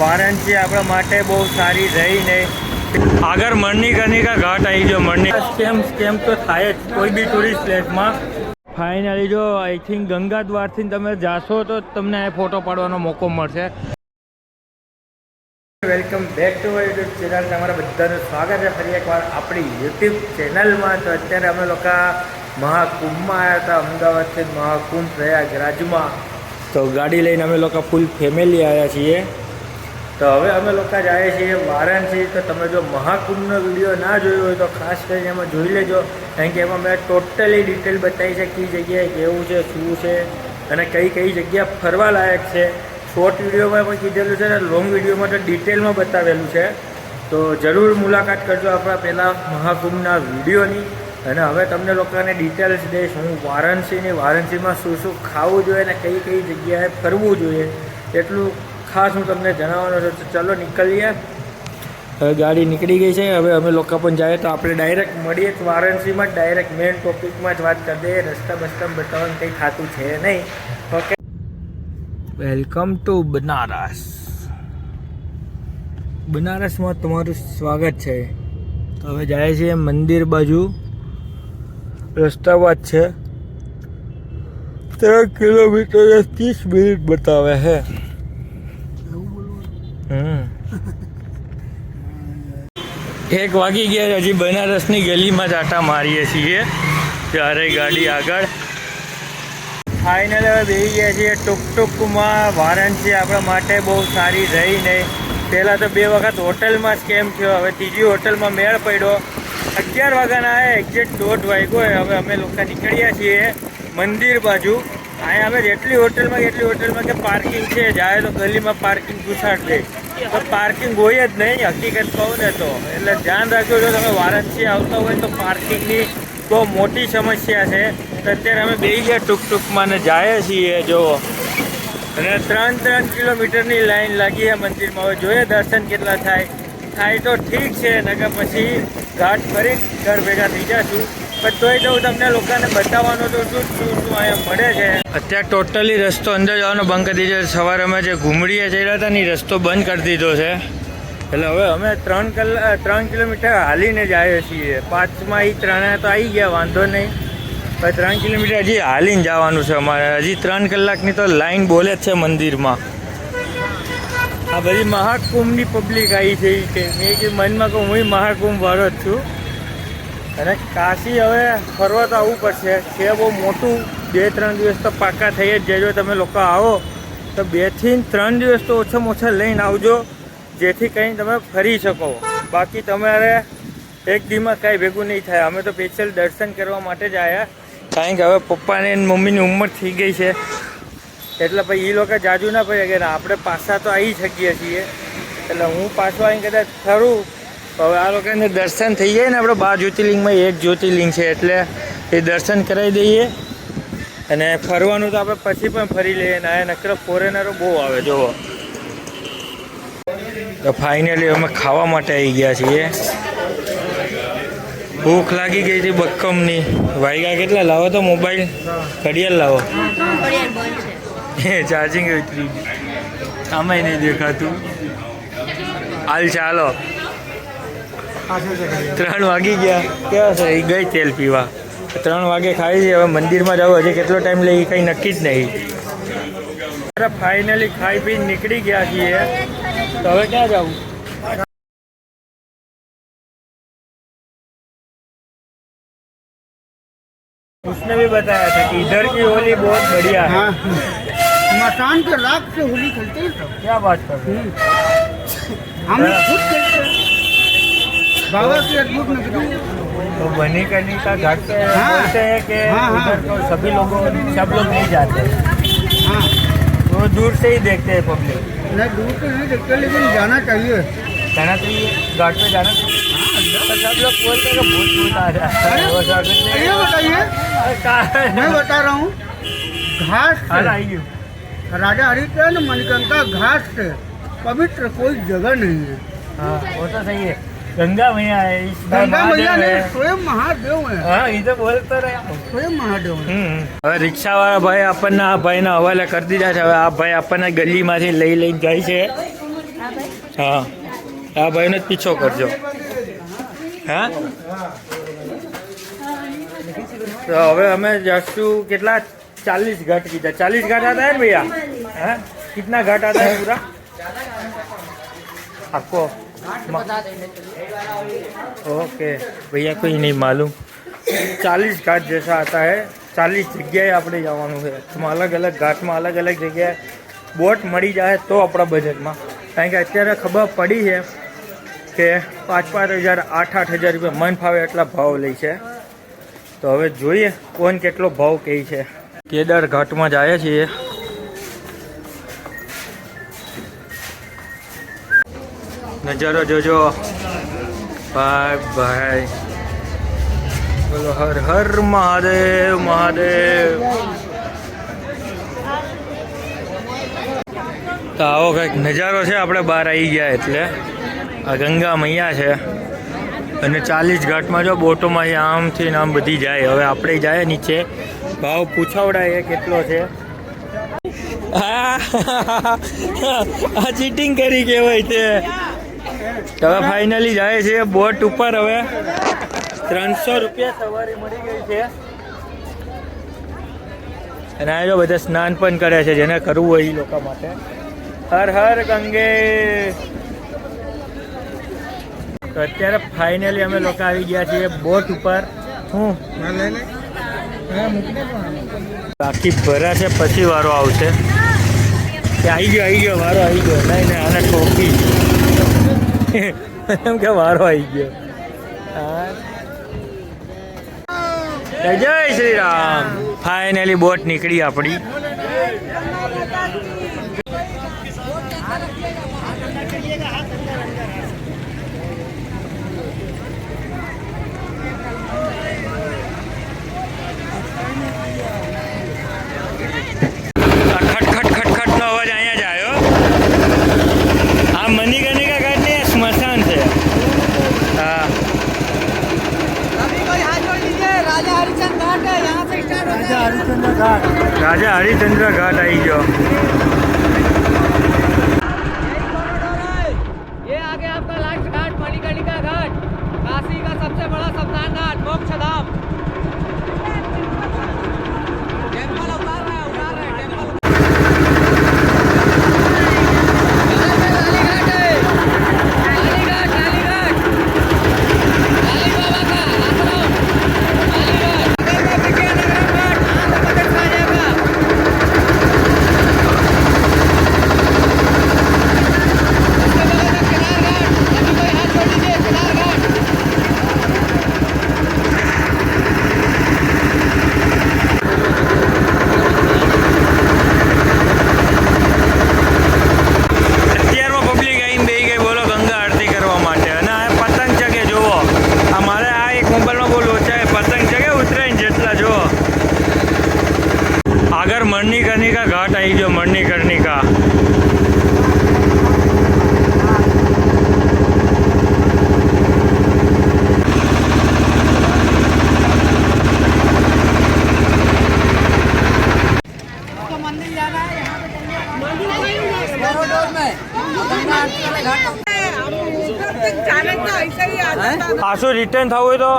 વારાણસી આપણા માટે બહુ સારી રહી ને. આગળ મણિકર્ણિકા ઘાટ આવી ગયો મણની. સ્કેમ સ્કેમ તો થાય જ કોઈ બી ટુરિસ્ટ પ્લેસમાં ફાઇનલી જો આઈ થિંક ગંગા દ્વારથી તમે જાશો તો તમને આ ફોટો પાડવાનો મોકો મળશે. Welcome back to YouTube channel તમારા બધાનું સ્વાગત છે. ફરી એકવાર આપણી યુટ્યુબ ચેનલમાં તો અત્યારે અમે લોકો મહાકુંભમાં આવ્યા હતા અમદાવાદથી મહાકુંભ પ્રયાગરાજમાં. તો ગાડી લઈને અમે લોકો ફૂલ ફેમિલી આવ્યા છીએ. તો હવે અમે લોકો જઈએ છીએ વારાણસી. તો તમે જો મહાકુંભનો વીડિયો ના જોયો હોય તો ખાસ કરીને એમાં જોઈ લેજો. કારણ કે એમાં મેં ટોટલી ડિટેલ બતાવી છે કઈ જગ્યાએ કેવું છે, શું છે અને કઈ કઈ જગ્યા ફરવા લાયક છે. શોર્ટ વિડીયોમાં પણ કીધેલું છે અને લોંગ વિડીયોમાં તો ડિટેલમાં બતાવેલું છે. તો જરૂર મુલાકાત કરજો આપણા પહેલાં મહાકુંભના વિડીયોની. અને હવે તમને લોકોને ડિટેલ્સ દઈશ. હું વારાણસીની, વારાણસીમાં શું શું ખાવું જોઈએ અને કઈ કઈ જગ્યાએ ફરવું જોઈએ. એટલું ખાસ હું તમને જણાવવાનો છું, તો ચાલો નીકળીએ. હવે ગાડી નીકળી ગઈ છે, હવે અમે લોકો પણ જઈએ તો આપણે ડાયરેક્ટ મળીએ. જ વારાણસીમાં જ ડાયરેક્ટ મેઇન ટોપિકમાં જ વાત કરી દઈએ. રસ્તા બસ્તા બતાવવાનું કંઈ ખાતું છે નહીં. Okay welcome to Banaras. બનારસમાં તમારું સ્વાગત છે. તો હવે જાય છે મંદિર બાજુ. રસ્તા બાદ છે. ત્રણ કિલોમીટર ત્રીસ મિનિટ બતાવે છે. એક વાગી ગયા હજી બનારસની ગલીમાં જ આટા મારીએ છીએ. ત્યારે ગાડી આગળ. ફાઇનલ હવે બેસી ગયા છીએ. ટુક ટુકમાં વારાણસી આપણા માટે બહુ સારી રહી નહીં પહેલાં તો બે વખત હોટલમાં સ્કેમ થયો? હવે ત્રીજી હોટલમાં મેળ પડ્યો. અગિયાર વાગ્યાના એક્ઝેક્ટ દોઢ વાગ્યો હવે અમે લોકો નીકળ્યા છીએ મંદિર બાજુ. અહીંયા અમે જેટલી હોટલમાં એટલી હોટલમાં કે પાર્કિંગ છે જાય તો ગલીમાં પાર્કિંગ ઘુસાડ દે તો પાર્કિંગ હોય જ નહીં, હકીકત કહું ને તો. એટલે ધ્યાન રાખજો, જો તમે વારાણસી આવતા હોય તો પાર્કિંગની બહુ મોટી સમસ્યા છે. તો અત્યારે અમે બે ગયા ટૂંક ટૂંકમાં ને જાય છીએ, જો. અને ત્રણ ત્રણ કિલોમીટરની લાઈન લાગી છે મંદિરમાં. હવે જોઈએ દર્શન કેટલા થાય. થાય તો ઠીક છે, નકર પછી ઘાટ ફરી ઘર ભેગા થઈ જશું. પણ તોય તો હું તમને લોકોને બતાવવાનો તો શું શું શું અહીંયા મળે છે. અત્યારે ટોટલી રસ્તો અંદર જવાનો બંધ કરી દીધો છે. સવારે અમે જે ઘૂમડીએ ચડ્યા હતા ને રસ્તો બંધ કરી દીધો છે. એટલે હવે અમે ત્રણ કલાક ત્રણ કિલોમીટર હાલીને જ આવીએ છીએ. પાંચમાં એ ત્રણે તો આવી ગયા વાંધો નહીં. પણ ત્રણ કિલોમીટર હજી હાલીને જવાનું છે અમારે. હજી ત્રણ કલાકની તો લાઈન બોલે જ છે મંદિરમાં. આ બધી મહાકુંભની પબ્લિક આવી છે કે. મેં મનમાં કહું હું મહાકુંભ વાળો જ છું. અને કાશી હવે ફરવા તો આવવું પડશે. છે બહુ મોટું. બે, ત્રણ દિવસ તો પાકા થઈ જ જજો તમે લોકો આવો, તો બેથી ત્રણ દિવસ તો ઓછામાં ઓછા લઈને આવજો, જેથી કંઈ તમે ફરી શકો. બાકી તમારે એક દીમાં કાંઈ ભેગું નહીં થાય. અમે તો સ્પેશિયલ દર્શન કરવા માટે જ આવ્યા કારણ કે હવે પપ્પાને મમ્મીની ઉંમર થઈ ગઈ છે. એટલે પછી એ લોકો જાજુ ના પડે કે આપણે પાછા તો આવી શકીએ છીએ. એટલે હું પાછો આવીને કદાચ ખરું હવે આ લોકોને દર્શન થઈ જાય ને આપણે બાર જ્યોતિર્લિંગમાં, એક જ્યોતિર્લિંગ છે એટલે એ દર્શન કરાવી દઈએ. અને ફરવાનું તો આપણે પછી પણ ફરી લઈએ ને આ નકર ફોરેનરો બહુ આવે, જોવો. તો ફાઇનલી અમે ખાવા માટે આવી ગયા છીએ. ભૂખ લાગી ગઈ હતી બક્કમની. વાયગા કેટલા લાવો તો મોબાઈલ? ઘડિયાળ લાવો. એ ચાર્જિંગ ઉતરી ગયું નહીં દેખાતું. હાલ ચાલો. ત્રણ વાગી ગયા કેવા છે એ ગઈ તેલ પીવા ત્રણ વાગે ખાઈ છે હવે મંદિરમાં જાવ હજી કેટલો ટાઈમ લે એ કંઈ નક્કી જ નહીં ફાઇનલી ખાઈ પી નીકળી ગયા છીએ તો હવે ક્યાં જવું उसने भी बताया था कि इधर की होली बहुत बढ़िया है हाँ मकान के राख से होली खेलते हैं सब क्या बात कर रहे हो हम लोग खुद खेलते हैं बाबा की अद्भुत नगरी। तो बनी करनी का घाट पे हाँ। बोलते हैं कि हाँ, हाँ। तो सभी लोगों सब लोग नहीं जाते। हाँ। वो दूर से ही देखते हैं पब्लिक नहीं दूर से नहीं देखते लेकिन जाना चाहिए। जाना चाहिए। घाट पे जाना चाहिए। तो सब लोग बोलते हैं भूत भूत आ है। वो बताइए। है? मैं बता रहा हूँ घास हाँ राजा हरिचंद्र मणिकंका घास से पवित्र कोई जगह नहीं है। हाँ वो तो सही है। ગંગા મૈયા ગંગા મૈયા ને સ્વયં મહાદેવ હા. એ તો બોલતો રહે સ્વયં મહાદેવ હવે રિક્ષાવાળા ભાઈ આપણને આ ભાઈને હવાલે કરી દીધા છે. હવે આ ભાઈ આપણને ગલીમાંથી લઈ લઈ જાય છે. હા. આ ભાઈને જ પીછો કરજો. હા? તો હવે અમે જશું કેટલા? ચાલીસ ઘાટ કીધા. ચાલીસ ઘાટ હતા ને ભૈયા? હા? કેટલા ઘાટ હતા પૂરા? આખો. ઓકે ભૈયા को નહીં માલુમ ચાલીસ ઘાટ घाट હતા आता ચાલીસ જગ્યાએ આપણે જવાનું છે એમાં અલગ અલગ ઘાટમાં અલગ અલગ જગ્યાએ બોટ મળી જાય તો આપણા બજેટમાં કારણ કે અત્યારે ખબર પડી છે કે પાંચ પાંચ હજાર આઠ આઠ હજાર રૂપિયા મન ફાવે એટલા ભાવ લે છે। તો હવે જોઈએ કોણ કેટલો ભાવ કહે છે। કેદાર ઘાટમાં જઈએ છીએ। નજારો જોજો. ભાઈ ભાઈ. બોલો, હર હર મહાદેવ મહાદેવ. તો આવો કંઈક નજારો છે, આપણે બહાર આવી ગયા એટલે. આ ગંગા મૈયા છે. અને ચાલીસ ઘાટમાં જો બોટોમાં આમથી આમ બધી જાય. હવે આપણે જાય નીચે. ભાવ પૂછાવડાય કેટલો છે. આ ચીટિંગ કરી કહેવાય તે. હવે ફાઇનલી જાય છે બોટ ઉપર હવે. ત્રણસો રૂપિયા સવારી મળી ગઈ છે. અને આ જો બધા સ્નાન પણ કરે છે, જેને કરવું હોય એ લોકો માટે. હર હર ગંગે. તો અત્યારે ફાઇનલી અમે લોકો આવી ગયા છીએ બોટ ઉપર. હું? બાકી ભરા છે, પછી વારો આવશે. આવી ગયો આવી ગયો, વારો આવી ગયો. નહીં નહીં, આને ઠોકી એમ કે વારો આવી ગયો. જય શ્રી રામ. ફાઇનલી બોટ નીકળી આપણી. હરિચંદ્ર ઘાટ આવી આગળ મણની કરનિકા ઘાટ આવી ગયો મણની કરનિકા પાછું રિટર્ન થવું હોય તો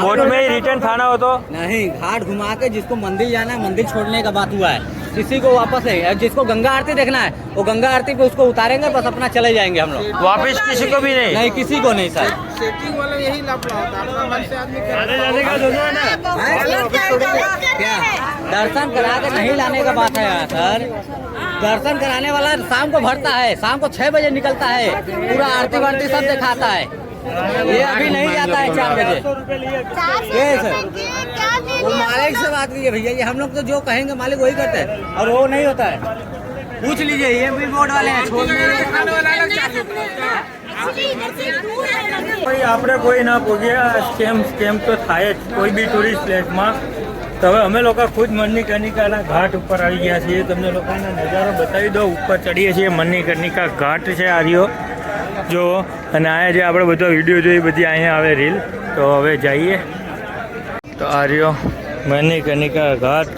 कोर्ट में ही रिटर्न थाना हो तो। नहीं घाट घुमा के जिसको मंदिर जाना है मंदिर छोड़ने का बात हुआ है। किसी को वापस है। जिसको गंगा आरती देखना है वो गंगा आरती पे उसको उतारेंगे बस अपना चले जाएँगे हम लोग। वापस किसी को भी नहीं। नहीं किसी को नहीं सर। यही क्या हाँ, दर्शन करा के नहीं लाने का बात है सर। दर्शन कराने वाला शाम को भरता है शाम को छह बजे निकलता है। पूरा आरती वारती सब दिखाता है। ये अभी नहीं जाता है चार बजे ये सर वो मालिक से बात कीजिए भैया ये हम लोग तो जो कहेंगे मालिक वही करते हैं और वो नहीं होता है पूछ लीजिए ये भी बोर्ड वाले हैं छोड़ ભાઈ આપણે કોઈ ના પૂછીએ સ્કેમ સ્કેમ તો થાય જ કોઈ બી ટુરિસ્ટ પ્લેસમાં તો હવે અમે લોકો ખુદ મણિકર્ણિકાના ઘાટ ઉપર આવી ગયા છીએ તમને લોકોને નજારો બતાવી દો ઉપર ચડીએ છીએ મણિકર્ણિકા ઘાટ છે આ રહ્યો જો, અને અહીંયા જે આપણે બધો વીડિયો જોઈ બધી અહીંયા આવે રીલ તો હવે જઈએ. તો આર્યો રહ્યો મણિકર્ણિકા ઘાટ,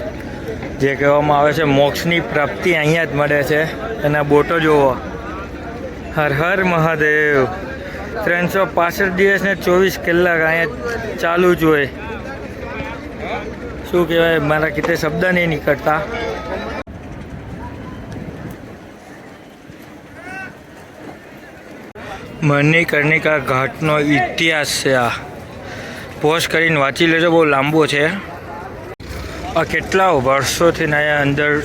જે કહેવામાં આવે છે, મોક્ષની પ્રાપ્તિ અહીંયા જ મળે છે. અને બોટો જુઓ હર હર મહાદેવ. ત્રણસો પાસઠ દિવસ ને ચોવીસ કલાક અહીંયા ચાલુ જ હોય. શું કહેવાય, મારા કિતે શબ્દ નહીં નીકળતા. મણિકર્ણિકા ઘાટનો ઇતિહાસ છે આ. પોસ્ટ કરીને વાંચી લેજો, બહુ લાંબો છે. આ કેટલા વર્ષોથી અહીંયા અંદર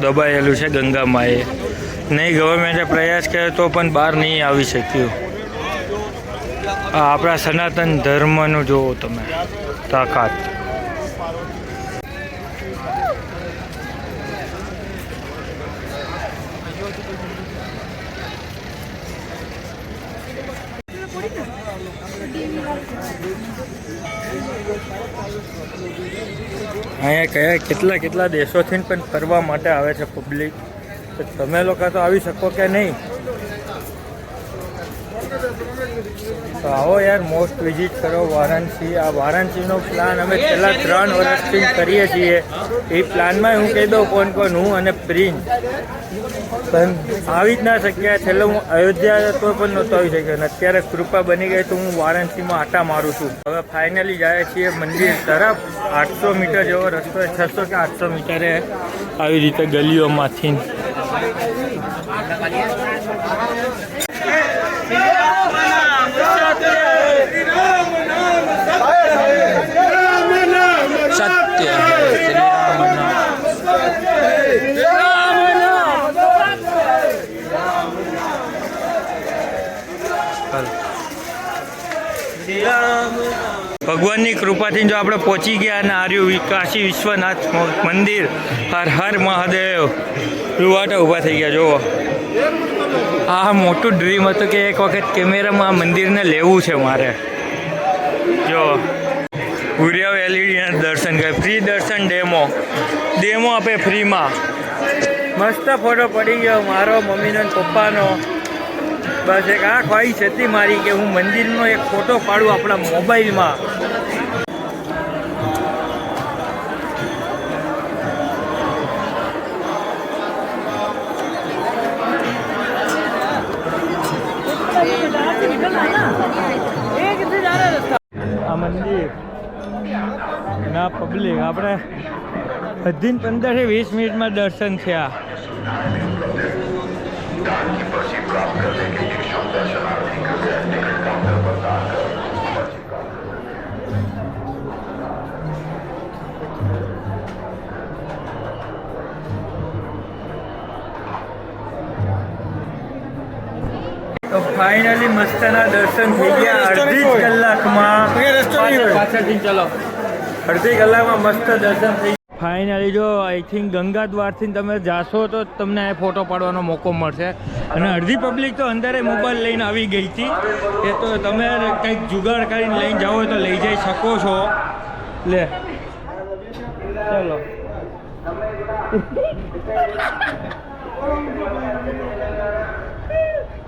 દબાયેલું છે ગંગામાં એ નહીં ગવર્મેન્ટે પ્રયાસ કર્યો તો પણ બહાર નહીં આવી શક્યું. આ આપણા સનાતન ધર્મનું જુઓ તમે, તાકાત. અહીંયા કયા કેટલા કેટલા દેશોથી પણ ફરવા માટે આવે છે પબ્લિક તમે લોકો તો આવી શકો કે નહીં? તો આવો યાર મોસ્ટ વિઝિટ કરો વારાણસી. આ વારાણસીનો પ્લાન અમે છેલ્લા ત્રણ વર્ષથી કરીએ છીએ. એ પ્લાનમાં હું કહી દઉં કોણ કોણ હું અને પ્રિન્સ પણ આવી જ ના શક્યા છેલ્લે હું અયોધ્યા તો પણ નહોતો આવી શક્યો. અને અત્યારે કૃપા બની ગઈ તો હું વારાણસીમાં આટા મારું છું. હવે ફાઇનલી જાય છીએ મંદિર તરફ. આઠસો મીટર જેવો રસ્તો છસો કે આઠસો મીટરે આવી રીતે ગલીઓમાંથી સત્ય શ્રી રામ નામ ભગવાનની કૃપાથી જો આપણે પહોંચી ગયા અને આર્યું કાશી વિશ્વનાથ મંદિર, હર હર મહાદેવ. રૂવાટા ઊભા થઈ ગયા, જુઓ. આ મોટું ડ્રીમ હતું કે એક વખત કેમેરામાં આ મંદિરને લેવું છે મારે. જો ભૂરિયા વેલીના દર્શન કરે ફ્રી દર્શન ડેમો ડેમો આપે ફ્રીમાં મસ્ત ફોટો પડી ગયો મારો, મમ્મીનો પપ્પાનો. બસ એક આ ખ્વાહિશ હતી મારી કે હું મંદિરનો એક ફોટો પાડું આપણા મોબાઈલમાં. ના પબ્લિક આપણે બધી પંદરથી વીસ મિનિટમાં દર્શન થયા. તો ફાઇનલી મસ્તના દર્શન થઈ ગયા. અડધી જ કલાકમાં પાછળ- પાછળથી ચલો. અડધી કલાકમાં મસ્ત દર્શન થઈ ફાઇનલી જો આઈ થિંક ગંગા દ્વારથી તમે જાશો તો તમને આ ફોટો પાડવાનો મોકો મળશે. અને અડધી પબ્લિક તો અંદરે મોબાઈલ લઈને આવી ગઈ હતી. એ તો તમે કંઈક જુગાડ કરીને લઈને જાઓ તો લઈ જઈ શકો છો. લે. ચલો.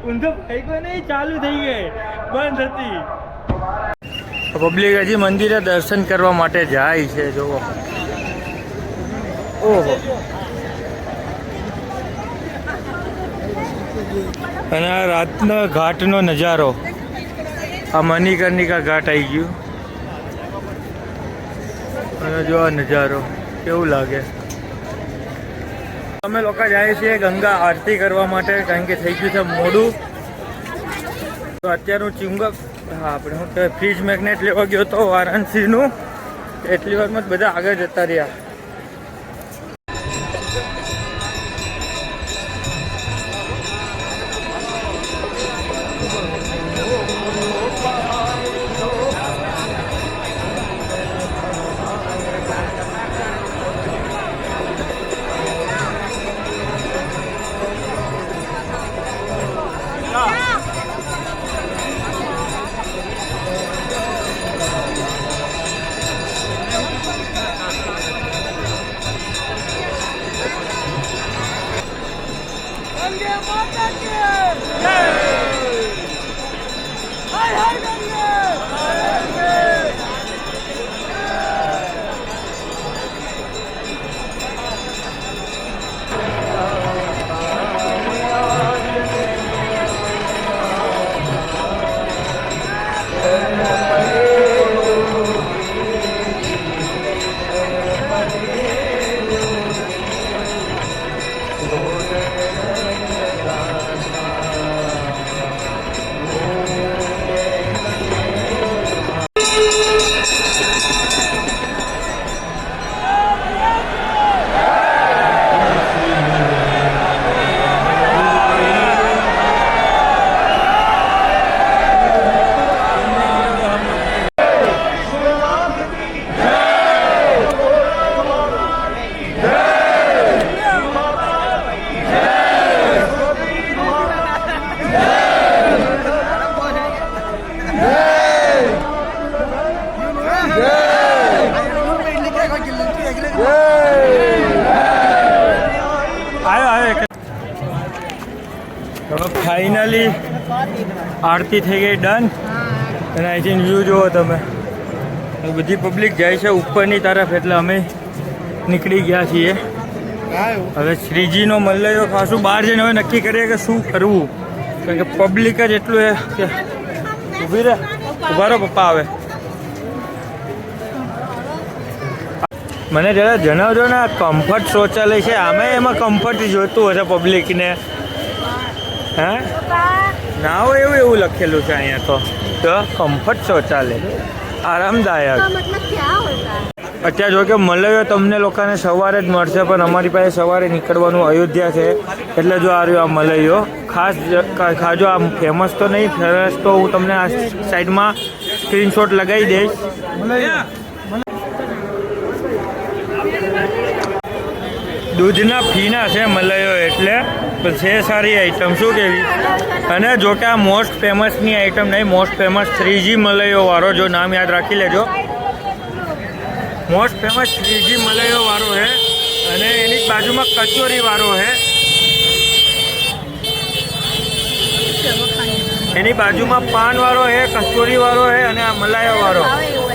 ઊંધો ભાઈકો નહીં ચાલુ થઈ ગઈ. બંધ હતી. પબ્લિક હજી મંદિરે દર્શન કરવા માટે જાય છે, જુઓ. ઓહો. અને આ રાતના ઘાટનો નજારો. આ મણિકર્ણિકા ઘાટ આવી ગયું. અને જો આ નજારો, કેવું લાગે? અમે લોકો જાય છીએ ગંગા આરતી કરવા માટે, કારણ કે થઈ ગયું છે મોડું. તો અત્યારનું ચુંગક હા, આપણે હું ફ્રીજ મેગ્નેટ લેવા ગયો હતો વારાણસીનું. એટલી વારમાં જ બધા આગળ જતા રહ્યા. આરતી થઈ ગઈ ડન અને અહીંથી વ્યૂ જુઓ તમે. બધી પબ્લિક જાય છે ઉપરની તરફ, એટલે અમે નીકળી ગયા છીએ. હવે શ્રીજીનો મલ્લયો ખાસું બહાર જઈને હવે નક્કી કરીએ કે શું કરવું. કારણ કે પબ્લિક જ એટલું એ કે ઊભી રહે. ઊભા રહો, પપ્પા આવે મને જરા જણાવજો ને કમ્ફર્ટ શૌચાલય છે, આમે એમાં કમ્ફર્ટ જોઈતું હશે પબ્લિકને હે? ના હોય એવું એવું લખેલું છે અહીંયા તો. તો કમ્ફર્ટ શૌચાલય આરામદાયક અત્યારે જો કે મલયો તમને લોકોને સવારે જ મળશે પણ અમારી પાસે સવારે નીકળવાનું અયોધ્યા છે. એટલે જો આ આ મલયો. ખાસ ખાજો આ ફેમસ તો નહીં ફેમસ તો હું તમને આ સાઈડમાં સ્ક્રીનશોટ લગાવી દઈશ. દૂધના ફીના છે મલયો એટલે. છે સારી આઈટમ શું કેવી? અને જો કે આ મોસ્ટ ફેમસની આઈટમ નહીં મોસ્ટ ફેમસ થ્રીજી મલાઈઓ વાળો, જો નામ યાદ રાખી લેજો. મોસ્ટ ફેમસ થ્રીજી મલાઈઓ વાળો છે અને એની બાજુમાં કચોરી વાળો છે એની બાજુમાં પાન વાળો છે કચોરી વાળો છે અને આ મલાઈઓ વાળો.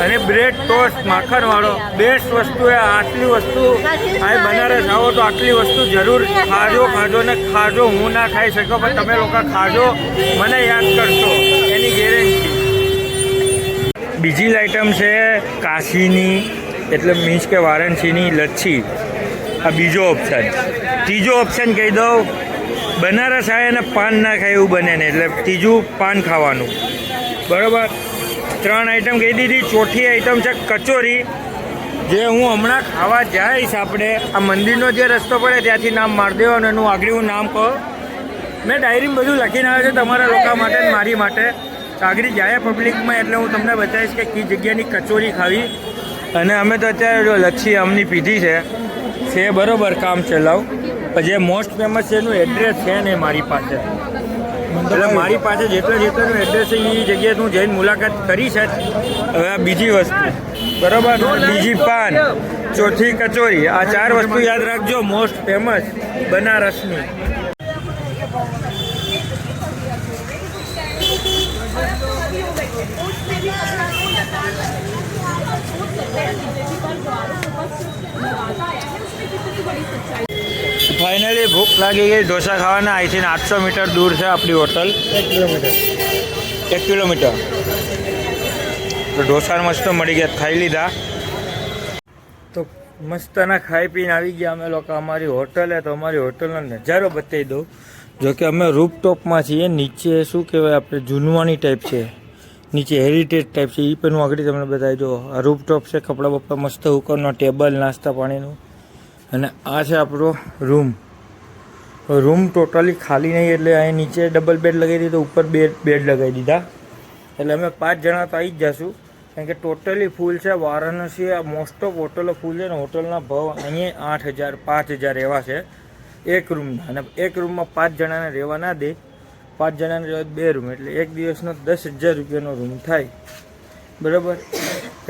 અને બ્રેડ ટોસ્ટ માખણવાળો. બેસ્ટ વસ્તુ એ આટલી વસ્તુ. આ બનારસ આવો તો આટલી વસ્તુ જરૂર ખાજો ખાજો ને ખાજો. હું ના ખાઈ શકો પણ તમે લોકો ખાજો. મને યાદ કરશો. એની ગેરંટી બીજી આઈટમ છે કાશીની, એટલે મીન્સ કે વારાણસીની લચ્છી. આ બીજો ઓપ્શન ત્રીજો ઓપ્શન કહી દઉં. બનારસ આવે અને પાન ના ખાય એવું બને ને, એટલે ત્રીજું પાન ખાવાનું. બરાબર? ત્રણ આઈટમ કહી દીધી. ચોથી આઈટમ છે કચોરી. જે હું હમણાં ખાવા જઈશ આપણે, આ મંદિરનો જે રસ્તો પડે ત્યાંથી નામ મારી દેવાનું એનું આગળ હું નામ કહો. મેં ડાયરીમાં બધું લખીને આવ્યો છે તમારા લોકો માટે મારી માટે. આગળ જાય પબ્લિકમાં એટલે હું તમને બતાવીશ કે કઈ જગ્યાની કચોરી ખાવી. અને અમે તો અત્યારે લચ્છી આમની પીધી છે. છે બરોબર, કામ ચલાવ. જે મોસ્ટ ફેમસ છે એનું એડ્રેસ છે ને મારી પાસે. એટલે મારી પાસે જેટલા જેટલાનું એડ્રેસ એ જગ્યાએ હું જઈને મુલાકાત કરી છે જ. હવે આ બીજી વસ્તુ. બરાબર. બીજી પાન. ચોથી કચોરી. આ ચાર વસ્તુ યાદ રાખજો. Most famous બનારસની. ફાઇનલી ભૂખ લાગી ગઈ. ઢોસા ખાવાના. અહીંથી આઠસો મીટર દૂર છે આપણી હોટલ. એક કિલોમીટર. એક કિલોમીટર. તો ઢોસા મસ્ત મળી ગયા. ખાઈ લીધા. તો મસ્તના ખાઈ પીને આવી ગયા અમે લોકો. અમારી હોટલે તો અમારી હોટલનો નજારો બતાવી દઉં. જો કે અમે રૂપટોપમાં છીએ. નીચે શું કહેવાય આપણે? જુનવાણી ટાઈપ છે. નીચે હેરિટેજ ટાઈપ છે. એ પણ હું આગળ તમને બતાવી દો આ રૂપટોપ છે. કપડાં બપડા મસ્ત હુકરનો ટેબલ નાસ્તા પાણીનું. અને આ છે આપણો રૂમ. રૂમ ટોટલી ખાલી નહીં એટલે અહીં નીચે ડબલ બેડ લગાવી દીધો, ઉપર બે બેડ લગાવી દીધા. એટલે અમે પાંચ જણા તો આવી જ જશું. કારણ કે ટોટલી ફૂલ છે, વારાણસી આ મોસ્ટ ઓફ હોટલો ફૂલ છે ને હોટલના ભાવ અહીંયા આઠ હજાર, પાંચ હજાર એવા છે એક રૂમના. અને એક રૂમમાં પાંચ જણાને રહેવા ના દે. પાંચ જણાને રહેવા બે રૂમ. એટલે એક દિવસનો દસ હજાર રૂપિયાનો રૂમ થાય. બરાબર?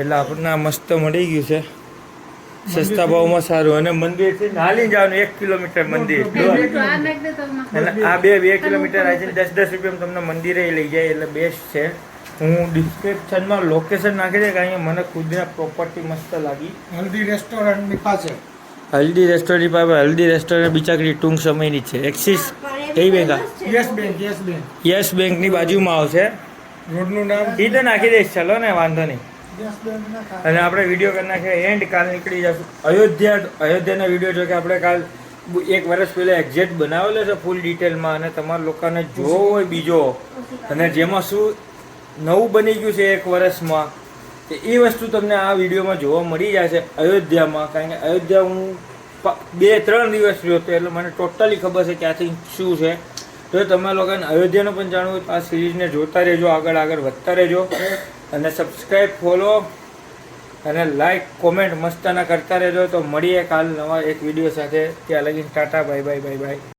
એટલે આપણને આ મસ્ત મળી ગયું છે. સસ્તા ભાવમાં સારું. અને મંદિરથી નાલી જવાનું એક કિલોમીટર મંદિર. એટલે આ બે બે કિલોમીટર આજે છે દસ દસ રૂપિયામાં તમને મંદિરે લઈ જાય એટલે બેસ્ટ છે. હું ડિસ્ક્રિપ્શનમાં લોકેશન નાખી દે કે અહીંયા મને ખુદને પ્રોપર્ટી મસ્ત લાગી. હલ્દી રેસ્ટોરન્ટની પાસે. હલ્દી રેસ્ટોરન્ટ પાસે હલ્દી રેસ્ટોરન્ટ બિચાકડી ટૂંક સમયની છે. એક્સિસ કઈ bank Yes bank Yes bank Yes બેંકની બાજુમાં આવશે. રોડનું નામ એ તો નાખી દઈશ ચલો ને વાંધો નહીં. અને આપણે વીડિયો કરી નાખીએ એન્ડ કાલ નીકળી જશું. અયોધ્યા, અયોધ્યાના વીડિયો જો કે આપણે કાલ એક વર્ષ પહેલાં એક્ઝેક્ટ બનાવેલો છે ફૂલ ડિટેલમાં અને તમારા લોકોને જોવો હોય બીજો. અને જેમાં શું નવું બની ગયું છે એક વર્ષમાં, તો એ વસ્તુ તમને આ વિડીયોમાં જોવા મળી જશે અયોધ્યામાં. કારણ કે અયોધ્યા હું બે, ત્રણ દિવસ રહ્યો હતો, એટલે મને ટોટલી ખબર છે ક્યાંથી શું છે. તો તમે લોકોને અયોધ્યાનું પણ જાણવું આ સિરીઝને જોતા રહેજો, આગળ આગળ વધતા રહેજો. અને સબસ્ક્રાઈબ ફોલો અને લાઈક કોમેન્ટ મસ્તના કરતા રહેજો. તો મળીએ કાલ નવા એક વીડિયો સાથે. ત્યાં લગી tata bye bye bye bye